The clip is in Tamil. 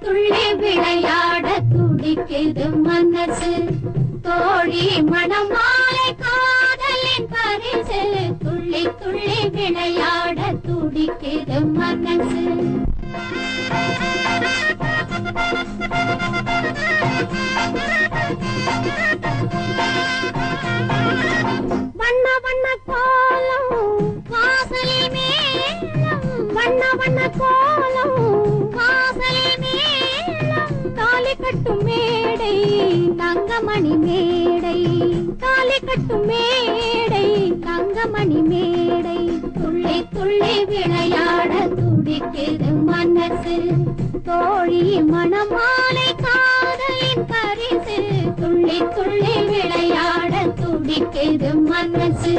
துள்ளி விளையாட துடிக்குது மனசு. தோழி மணமாலை காதலின் பரிசு. துள்ளி துள்ளி விளையாட துடிக்குது மனசு. வண்ண வண்ண கோலம் வாசலில் மேலம். வண்ண வண்ண கோலம் கட்டும் மேடை தங்கமணி மேடை. காலை கட்டும் மேடை தங்கமணி மேடை. துள்ளி துள்ளி விளையாட துடிக்கிறது மனசு. தோழி மணமாலை காதலின் பரிசு. துள்ளி துள்ளி விளையாட துடிக்கிறது மனசு.